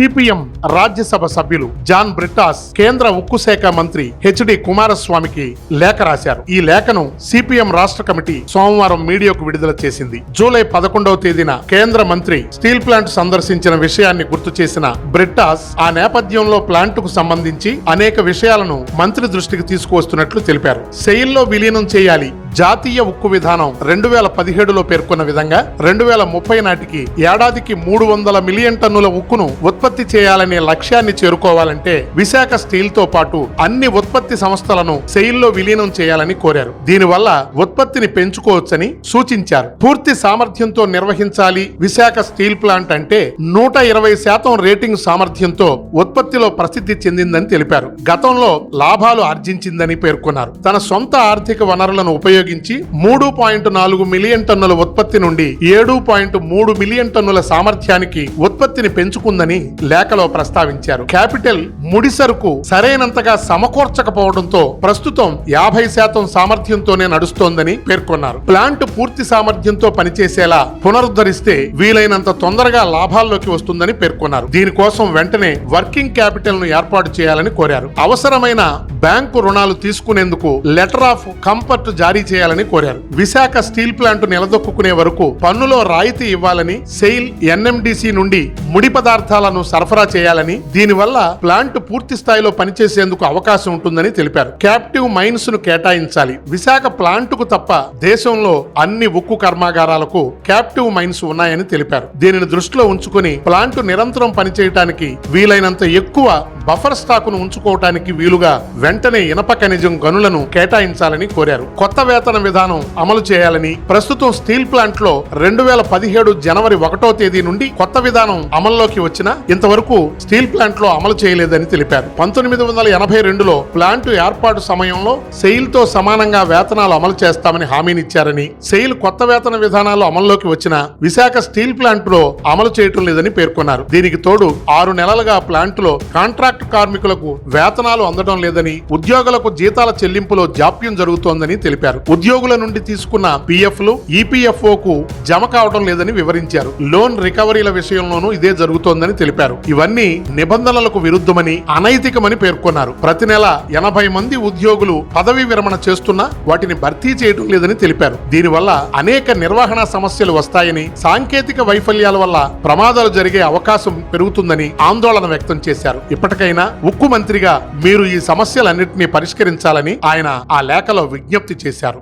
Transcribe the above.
CPM Rajya Sabha సభ్యులు John Brittas కేంద్ర ఉక్కు శాఖ మంత్రి హెచ్డి కుమారస్వామికి లేఖ రాశారు. ఈ లేఖను సిపిఎం రాష్ట్ర కమిటీ సోమవారం మీడియాకు విడుదల చేసింది. జూలై పదకొండవ తేదీన కేంద్ర మంత్రి స్టీల్ ప్లాంట్ సందర్శించిన విషయాన్ని గుర్తు చేసిన బ్రిటాస్ ఆ నేపథ్యంలో ప్లాంటుకు సంబంధించి అనేక విషయాలను మంత్రి దృష్టికి తీసుకువస్తున్నట్లు తెలిపారు. సెయిల్లో విలీనం చేయాలి జాతీయ ఉక్కు విధానం రెండు వేల పదిహేడులో పేర్కొన్న విధంగా రెండు వేల ముప్పై నాటికి ఏడాదికి మూడు వందల మిలియన్ టన్నుల ఉక్కును ఉత్పత్తి చేయాలనే లక్ష్యాన్ని చేరుకోవాలంటే విశాఖ స్టీల్తో పాటు అన్ని ఉత్పత్తి సంస్థలను సెయిల్లో విలీనం చేయాలని కోరారు. దీనివల్ల ఉత్పత్తిని పెంచుకోవచ్చని సూచించారు. పూర్తి సామర్థ్యంతో నిర్వహించాలి విశాఖ స్టీల్ ప్లాంట్ అంటే నూట ఇరవై శాతం రేటింగ్ సామర్థ్యంతో ఉత్పత్తిలో ప్రసిద్ధి చెందిందని తెలిపారు. గతంలో లాభాలు ఆర్జించిందని పేర్కొన్నారు. తన సొంత ఆర్థిక వనరులను ఉపయోగించి మూడు పాయింట్ నాలుగు మిలియన్ టన్నుల ఉత్పత్తి నుండి ఏడు పాయింట్ మూడు మిలియన్ టన్నుల సామర్థ్యానికి ఉత్పత్తిని పెంచుకుందని లేఖలో ప్రస్తావించారు. క్యాపిటల్ ముడి సరుకు సరైనంతగా సమకూర్చకపోవడంతో ప్రస్తుతం యాభై శాతం సామర్థ్యంతోనే నడుస్తోందని పేర్కొన్నారు. ప్లాంట్ పూర్తి సామర్థ్యంతో పనిచేసేలా పునరుద్ధరిస్తే వీలైనంత తొందరగా లాభాల్లోకి వస్తుందని పేర్కొన్నారు. దీనికోసం వెంటనే వర్కింగ్ క్యాపిటల్ను ఏర్పాటు చేయాలని కోరారు. అవసరమైన బ్యాంకు రుణాలు తీసుకునేందుకు లెటర్ ఆఫ్ కంఫర్ట్ జారీ చేయాలని కోరారు. విశాఖ స్టీల్ ప్లాంట్ నిలదొక్కునే వరకు పన్నులో రాయితీ ఇవ్వాలని సెయిల్ ఎన్ఎండిసి నుండి ముడి పదార్థాలను సరఫరా చేయాలని దీనివల్ల ప్లాంట్ పూర్తి స్థాయిలో పనిచేసేందుకు అవకాశం ఉంటుందని తెలిపారు. క్యాప్టివ్ మైన్స్ను కేటాయించాలి. విశాఖ ప్లాంట్కు తప్ప దేశంలో అన్ని ఉక్కు కర్మాగారాలకు క్యాప్టివ్ మైన్స్ ఉన్నాయని తెలిపారు. దీనిని దృష్టిలో ఉంచుకుని ప్లాంట్ నిరంతరం పనిచేయటానికి వీలైనంత ఎక్కువ బఫర్ స్టాకును ఉంచుకోవటానికి వీలుగా వెంటనే ఇనప ఖనిజం గనులను కేటాయించాలని కోరారు. కొత్త వేతన విధానం అమలు చేయాలని ప్రస్తుతం స్టీల్ ప్లాంట్లో రెండు వేల పదిహేడు జనవరి ఒకటో తేదీ నుండి కొత్త విధానం అమల్లోకి వచ్చినా ఇంతవరకు స్టీల్ ప్లాంట్లో అమలు చేయలేదని తెలిపారు. పంతొమ్మిది వందల ఎనభై రెండులో ప్లాంట్ ఏర్పాటు సమయంలో సెయిల్తో సమానంగా వేతనాలు అమలు చేస్తామని హామీనిచ్చారని సెయిల్ కొత్త వేతన విధానాలు అమల్లోకి వచ్చిన విశాఖ స్టీల్ ప్లాంట్లో అమలు చేయటం లేదని పేర్కొన్నారు. దీనికి తోడు ఆరు నెలలుగా ప్లాంట్లో కాంట్రాక్ట్ కార్మికులకు వేతనాలు అందడం లేదని ఉద్యోగులకు జీతాల చెల్లింపులో జాప్యం జరుగుతోందని తెలిపారు. ఉద్యోగుల నుండి తీసుకున్న పిఎఫ్ ఈపీఎఫ్ఓకు ఈపీఎఫ్ఓ కు జమ కావడం లేదని వివరించారు. లోన్ రికవరీల విషయంలోనూ ఇదే జరుగుతోందని తెలిపారు. ఇవన్నీ నిబంధనలకు విరుద్ధమని అనైతికమని పేర్కొన్నారు. ప్రతి నెల ఎనభై మంది ఉద్యోగులు పదవీ విరమణ చేస్తున్నా వాటిని భర్తీ చేయడం లేదని తెలిపారు. దీనివల్ల అనేక నిర్వహణ సమస్యలు వస్తాయని సాంకేతిక వైఫల్యాల వల్ల ప్రమాదాలు జరిగే అవకాశం పెరుగుతుందని ఆందోళన వ్యక్తం చేశారు. ఇప్పటికైనా ఉక్కు మంత్రిగా మీరు ఈ సమస్యలన్నింటినీ పరిష్కరించాలని ఆయన ఆ లేఖలో విజ్ఞప్తి చేశారు.